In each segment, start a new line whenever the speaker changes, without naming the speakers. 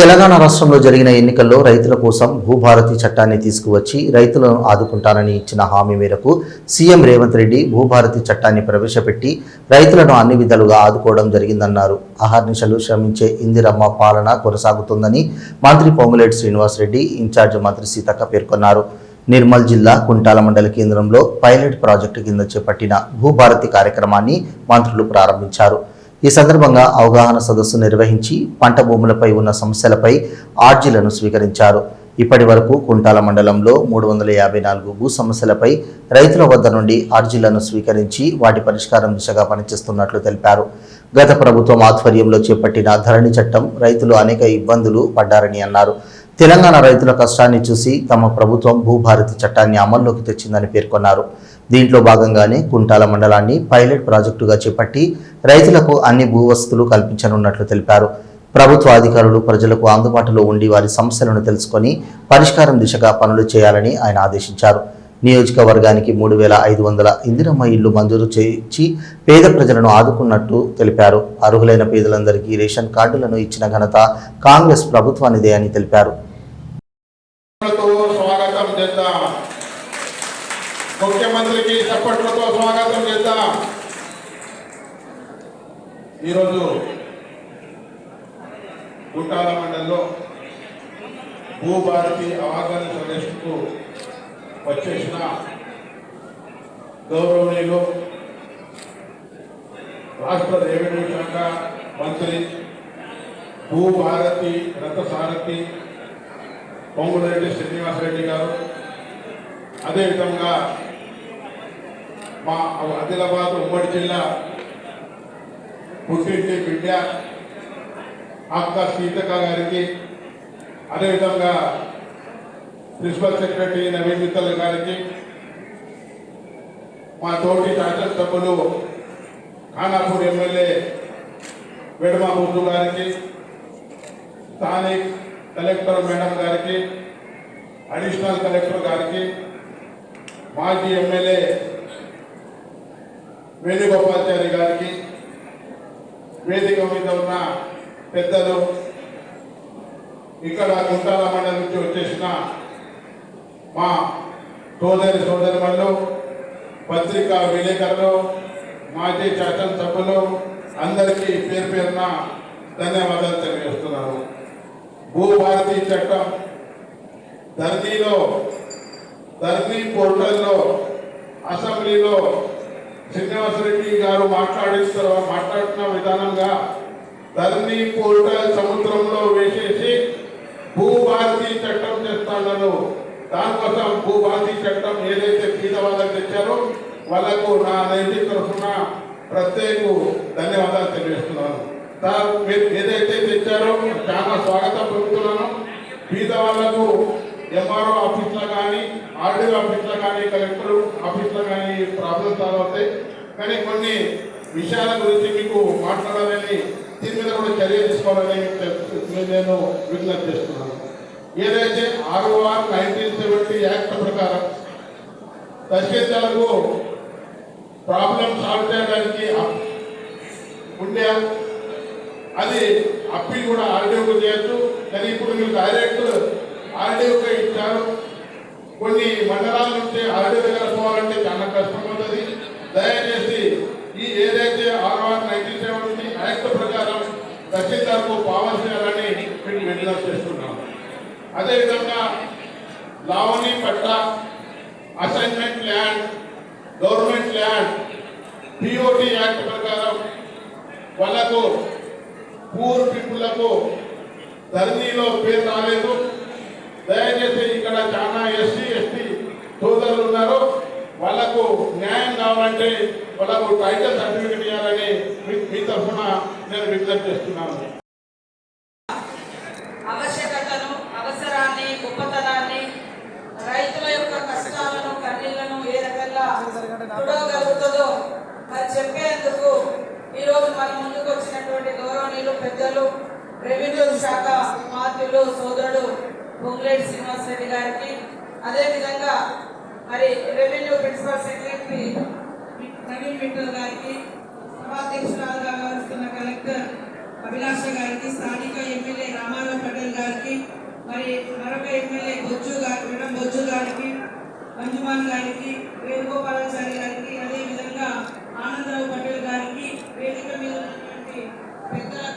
తెలంగాణ రాష్ట్రంలో జరిగిన ఎన్నికల్లో రైతుల కోసం భూభారతి చట్టాన్ని తీసుకువచ్చి రైతులను ఆదుకుంటానని ఇచ్చిన హామీ మేరకు సీఎం రేవంత్ రెడ్డి భూభారతి చట్టాన్ని ప్రవేశపెట్టి రైతులను అన్ని విధాలుగా ఆదుకోవడం జరిగిందన్నారు. అహర్నిశలు శ్రమించే ఇందిరమ్మ పాలన కొనసాగుతుందని మంత్రి పొంగులేటి శ్రీనివాసరెడ్డి ఇన్ఛార్జ్ మంత్రి సీతక్క పేర్కొన్నారు. నిర్మల్ జిల్లా కుంటాల మండల కేంద్రంలో పైలట్ ప్రాజెక్టు కింద చేపట్టిన భూభారతి కార్యక్రమాన్ని మంత్రులు ప్రారంభించారు. ఈ సందర్భంగా అవగాహన సదస్సు నిర్వహించి పంట భూములపై ఉన్న సమస్యలపై ఆర్జీలను స్వీకరించారు. ఇప్పటి వరకు కుంటాల మండలంలో మూడు వందల యాభై నాలుగు భూ సమస్యలపై రైతుల వద్ద నుండి ఆర్జీలను స్వీకరించి వాటి పరిష్కారం దిశగా పనిచేస్తున్నట్లు తెలిపారు. గత ప్రభుత్వం ఆధ్వర్యంలో చేపట్టిన ధరణి చట్టం రైతులు అనేక ఇబ్బందులు పడ్డారని అన్నారు. తెలంగాణ రైతుల కష్టాన్ని చూసి తమ ప్రభుత్వం భూభారతి చట్టాన్ని అమల్లోకి తెచ్చిందని పేర్కొన్నారు. దీంట్లో భాగంగానే కుంటాల మండలాన్ని పైలట్ ప్రాజెక్టుగా చేపట్టి రైతులకు అన్ని భూవస్తులు కల్పించనున్నట్లు తెలిపారు. ప్రభుత్వ అధికారులు ప్రజలకు అందుబాటులో ఉండి వారి సమస్యలను తెలుసుకొని పరిష్కారం దిశగా పనులు చేయాలని ఆయన ఆదేశించారు. నియోజకవర్గానికి మూడు వేల ఐదు వందల ఇందిరమ్మ ఇళ్ళు మంజూరు చేయించి పేద ప్రజలను ఆదుకున్నట్టు తెలిపారు. అర్హులైన పేదలందరికీ రేషన్ కార్డులను ఇచ్చిన ఘనత కాంగ్రెస్ ప్రభుత్వానిదే అని తెలిపారు.
స్వాగతం చేద్దాం. ఈరోజు గుట్టాల మండలంలో భూభారతి అవగాహన సదస్సుకు వచ్చేసిన గౌరవనీయులు రాష్ట్ర రెవెన్యూ శాఖ మంత్రి భూభారతి రథసారథి పొంగులరెడ్డి శ్రీనివాసరెడ్డి గారు. అదేవిధంగా మా ఆదిలాబాద్ ఉమ్మడి జిల్లా పుట్టింటి బిడ్డ అక్క సీతక్క గారికి అదేవిధంగా ప్రిన్సిపల్ సెక్రటరీ నవీన్ మిత్తల్ గారికి మా తోటి శాసనసభ్యులు ఖానాపూర్ ఎమ్మెల్యే వెడమ ముద్దు గారికి స్థానిక్ కలెక్టర్ మేడం గారికి అడిషనల్ కలెక్టర్ గారికి మాజీ ఎమ్మెల్యే వేణుగోపాచారి గారికి వేదిక మీద ఉన్న పెద్దలు ఇక్కడ గుంటాల మండలి నుంచి వచ్చేసిన మా సోదరి సోదరులు పత్రికా విలేకరులు మాజీ శాసనసభ్యులు అందరికీ పేరు పేరున ధన్యవాదాలు తెలియజేస్తున్నాను. భూభారతి చట్టం ధర్నీలో ధర్నీ పోర్టల్లో అసెంబ్లీలో శ్రీనివాసరెడ్డి గారు మాట్లాడిస్తారు మాట్లాడుతున్న విధానంగా ధరణి పోర్టల్ సముద్రంలో వేసేసి భూభారతి చట్టం చేస్తున్నారు దానికోసం భూభారతి చట్టం ఏదైతే పేద వాళ్ళకి తెచ్చారో వాళ్ళకు నా నైతిక తరఫున ప్రత్యేక ధన్యవాదాలు తెలియజేస్తున్నాను. సార్ మీరు ఏదైతే తెచ్చారో చాలా స్వాగతం పొందుతున్నాను పేద వాళ్ళకు ఎంఆర్ఓ ఆఫీస్లో కానీ ఆర్డీఓ ఆఫీస్లో కానీ కలెక్టర్ ఆఫీస్లో కానీ ప్రాబ్లమ్స్ సాల్వ్ అవుతాయి. కానీ కొన్ని విషయాల గురించి మీకు మాట్లాడాలని దీని మీద కూడా చర్య తీసుకోవాలని నేను విజ్ఞప్తి చేస్తున్నాను. ఏదైతే ఆర్ఓఆర్ నైన్టీన్ సెవెంటీ యాక్ట్ ప్రకారం తహసీల్దార్కు ప్రాబ్లం సాల్వ్ చేయడానికి ఉండే అది అప్పీల్ కూడా ఆర్డీఓకు చేయొచ్చు. కానీ ఇప్పుడు మీరు డైరెక్ట్ ఆర్డీఓకే ఇచ్చారు. కొన్ని మండలాల నుంచి ఆర్డీఓ దగ్గర పోవాలంటే చాలా కష్టం ఉంటుంది దయచేసి ఈ ఏదైతే ఆర్ఆర్ నైన్టీన్ సెవెంటీ యాక్ట్ ప్రకారం తహసీల్దార్కు పావర్ చేయాలని మేము విడుదల చేస్తున్నాం. అదేవిధంగా లావణి పట్ట assignment land government land POT act ప్రకారం వాళ్ళకు పూర్ పీపుల్లకు ధరణిలో పేరు రాలేదు. దయచేసి ఇక్కడ చాలా ఎస్సీ ఎస్టీ సోదరులు ఉన్నారు. వాళ్ళకు న్యాయం కావాలంటే వాళ్ళకు టైటిల్ సర్టిఫికేట్ ఇవ్వాలని మీ- మీ తరఫున నేను విజ్ఞప్తి చేస్తున్నాను.
అభిలాష గారికి స్థానిక ఎమ్మెల్యే రామారావు పటేల్ గారికి మరి మరొక ఎమ్మెల్యే బొజ్జు గారు మేడం బొజ్జు గారికి మంజుమాన్ గారికి వేణుగోపాలాచారి గారికి అదేవిధంగా ఆనందరావు పటేల్ గారికి వేదిక మీద ఉన్నటువంటి పెద్దల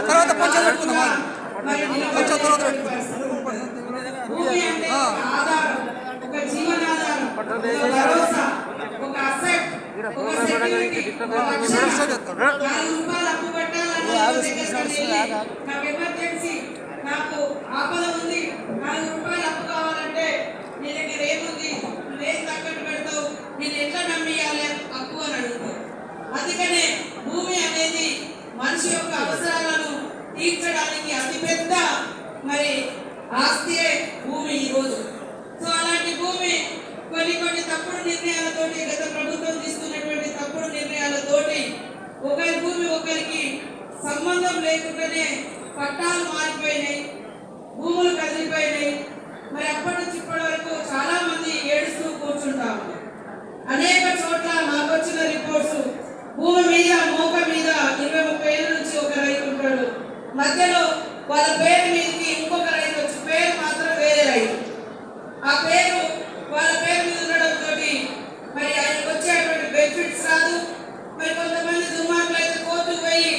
తర్వాత పంచాయతీ పెట్టుకుందాం. పంచాయతీ తర్వాత
నిలబడలేని అందుకనే భూమి అనేది మనిషి యొక్క అవసరాలను తీర్చడానికి అతిపెద్ద మరి ఆస్తియే భూమి ఈరోజు సో అలాంటి భూమి కొన్ని కొన్ని తప్పుడు నిర్ణయాలతోటి గత ప్రభుత్వం తీసుకున్నటువంటి తప్పుడు నిర్ణయాలతోటి ఒకరి భూమి ఒకరికి సంబంధం లేకుండానే పట్టాలు మారిపోయినాయి భూములు కదిలిపోయినాయి. మరి అప్పటి నుంచి ఇప్పటి వరకు చాలా మంది ఏడుస్తూ కూర్చుంటాము అనేక చోట్ల మాకు వచ్చిన రిపోర్ట్స్ భూమి మీద మోక మీద ఇరవై ముప్పై ఏళ్ళ నుంచి ఒక రైతు ఉంటాడు మధ్యలో వాళ్ళ పేరు మీదకి ఇంకొక రైతు వచ్చి పేరు మాత్రం వేరే రైతు. ఆ పేరు వాళ్ళ పేరు మీద ఉండడంతో మరి ఆయనకు వచ్చేటువంటి బెనిఫిట్స్ రాదు. మరి కొంతమంది దుర్మార్గులు అయితే కోర్టుకు పోయి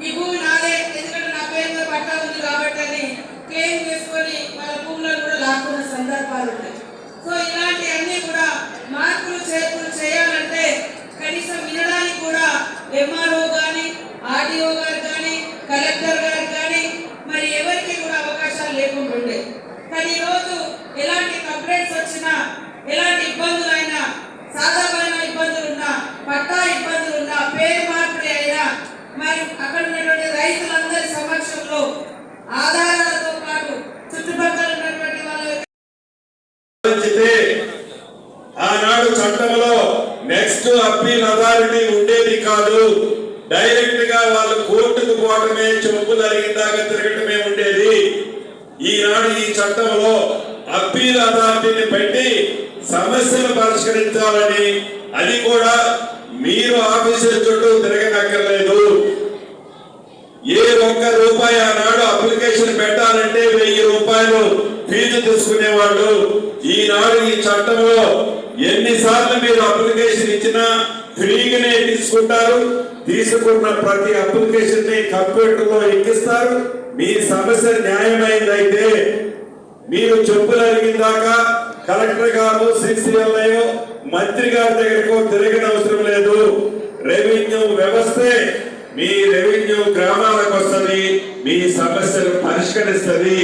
ఈ భూమి నాదే ఎందుకంటే నా పేరు మీద పట్టా ఉంది కాబట్టి అని క్లెయిమ్ చేసుకొని వాళ్ళ భూములను కూడా లాక్కున్న సందర్భాలు ఉన్నాయి. సో ఇలాంటివన్నీ కూడా మార్పులు చేర్పులు చేయాలంటే కనీసం వినడానికి కూడా ఎంఆర్ఓ కానీ ఆర్డీఓ కానీ కలెక్టర్ గారు కానీ మరి ఎవరికి కూడా అవకాశాలు లేకుండా ఉండే కానీ ఈరోజు ఎలాంటి కంప్లైంట్స్ వచ్చినా ఎలాంటి ఇబ్బందులు అయినా సాధారణ ఇబ్బందులు ఉన్నా పట్టా ఇబ్బందులు ఉన్నా పేరు మార్పిడి అయినా మరి అక్కడ ఉన్నటువంటి రైతులందరి సమక్షంలో ఆధారాలతో పాటు చుట్టుపక్కల ఉన్నటువంటి వాళ్ళ యొక్క
ఆలోచితే ఆనాడు చట్టంలో నెక్స్ట్ అప్పీల్ అథారిటీ ఉండేది కాదు డైరెక్ట్గా వాళ్ళు కోర్టుకు పోవటమే చెప్పులు అరిగిందాకా ఉండేది. ఈనాడు ఈ చట్టంలో అప్పీల్ అథారిటీని పెట్టి సమస్యను పరిష్కరించాలని అది కూడా మీరు ఆఫీసర్ చుట్టూ తిరగనక్కర్లేదు. ఏ ఒక్క రూపాయి ఆనాడు అప్లికేషన్ పెట్టాలంటే వెయ్యి రూపాయలు ఫీజు తీసుకునేవాళ్ళు. ఈనాడు ఈ చట్టంలో ఎన్నిసార్లు మీరు అప్లికేషన్ ఇచ్చినా ఫ్రీగానే తీసుకుంటారు. తీసుకున్న ప్రతి అప్లికేషన్ని కంప్యూటర్లో ఎక్కిస్తారు. మీ సమస్య న్యాయమైందైతే మీరు చెప్పులు అడిగిందాక కలెక్టర్ గారు సిసిఎల్ఐ మంత్రి గారి దగ్గరకు తిరగని అవసరం లేదు. రెవెన్యూ వ్యవస్థే మీ రెవెన్యూ గ్రామాలకు వస్తుంది మీ సమస్యలు పరిష్కరిస్తుంది.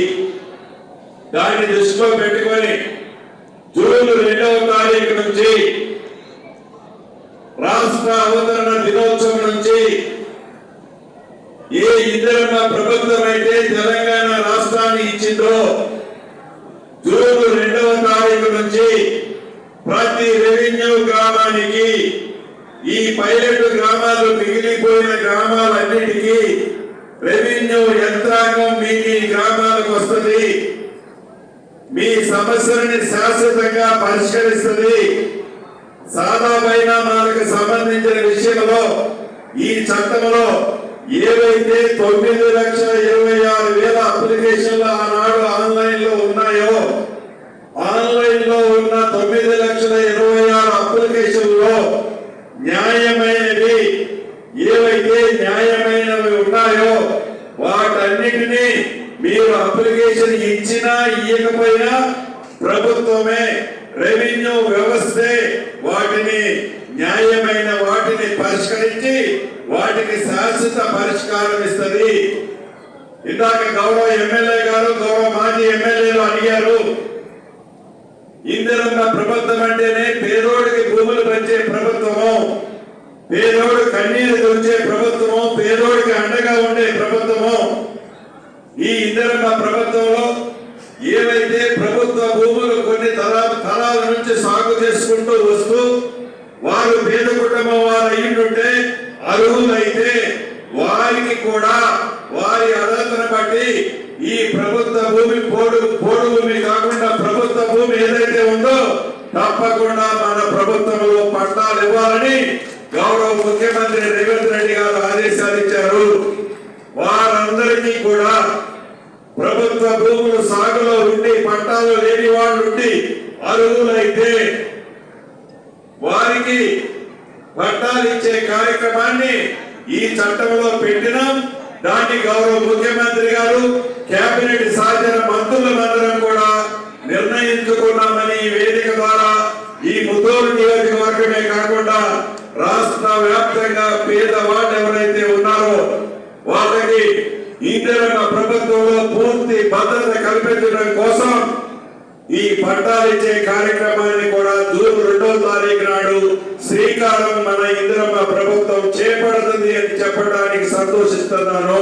దాన్ని దృష్టిలో పెట్టుకొని జూన్ రెండవ తారీఖు నుంచి రాష్ట్ర అవతరణ దినోత్సవం ఏ ఇందిరమ్మ ప్రభుత్వం అయితే తెలంగాణ రాష్ట్రాన్ని ఇచ్చిందో జూన్ రెండవ తారీఖు నుంచి ప్రతి రెవెన్యూ గ్రామానికి ఈ పైలట్ గ్రామాలు మిగిలిపోయిన గ్రామాలన్నిటికీ రెవెన్యూ యంత్రాంగం మీ మీ గ్రామాలకు వస్తుంది. మీ సమస్యలని శాశ్వతంగా పరిష్కరిస్తుంది. సాదా పరిణామాలకు సంబంధించిన విషయంలో ఈ చట్టంలో ఏవైతే తొమ్మిది లక్షల ఇరవై ఆరు వేల అప్లికేషన్లు ఆనాడు ఆన్లైన్లో ఉన్నాయో ఆన్లైన్లో ఉన్న తొమ్మిది లక్షల ఇరవై ఆరు అప్లికేషన్లో న్యాయమైనవి ఏవైతే న్యాయమైనవి ఉన్నాయో వాటన్నిటినీ మీరు అప్లికేషన్ ఇచ్చినా ఇయ్యకపోయినా ప్రభుత్వమే రెవెన్యూ వ్యవస్థే వాటిని న్యాయమైన వాటిని పరిష్కరించి వాటికి శాశ్వత పరిష్కారం ఇస్తుంది. ఇందాక గౌరవ ఎమ్మెల్యే గారు గౌరవ మాజీ ఎమ్మెల్యేలు అడిగారు ఇందిరమ్మ ప్రభుత్వం అంటేనే పేదోడికి భూములు పంచే ప్రభుత్వము పేదోడు కన్నీరు గురించే ప్రభుత్వము పేదోడికి అండగా ఉండే ప్రభుత్వము ఈ ఇందిరమ్మ ప్రభుత్వంలో ఏవైతే ప్రభుత్వ భూములు కొన్ని తరా తరాల నుంచి సాగు చేసుకుంటూ వస్తూ వారు పేద కుటుంబం వారు అయ్యుంటే అర్హులైతే వారికి కూడా వారి అర్హతను బట్టి ఈ ప్రభుత్వ భూమి పోడు పోడు భూమి కాకుండా ప్రభుత్వ భూమి ఏదైతే ఉందో తప్పకుండా మన ప్రభుత్వంలో పట్టాలు ఇవ్వాలని గౌరవ ముఖ్యమంత్రి రేవంత్ రెడ్డి గారు ఆదేశాలు ఇచ్చారు. వారందరికీ కూడా ప్రభుత్వ భూములు సాగులో ఉండి పట్టాలు లేని వాళ్ళు ఉండి అర్హులైతే వారికి పట్టాలు ఇచ్చే కార్యక్రమాన్ని ఈ చట్టంలో పెట్టినాం. దాన్ని గౌరవ ముఖ్యమంత్రి గారు కేబినెట్ సహచర మంత్రులందరం కూడా నిర్ణయించుకున్నామని ఈ వేదిక ద్వారా ఈ ముద్దూరు నియోజకవర్గమే కాకుండా రాష్ట్ర వ్యాప్తంగా పేదవాళ్ళు ఎవరైతే ఉన్నారో వాళ్ళకి ఇందిరమ్మ ప్రభుత్వంలో పూర్తి భద్రత కల్పించడం కోసం ఈ పట్టాలు ఇచ్చే కార్యక్రమాన్ని కూడా జూన్ రెండో తారీఖు నాడు శ్రీకారం మన ఇందిరమ్మ ప్రభుత్వం చేపడుతుంది అని చెప్పడానికి సంతోషిస్తున్నాను.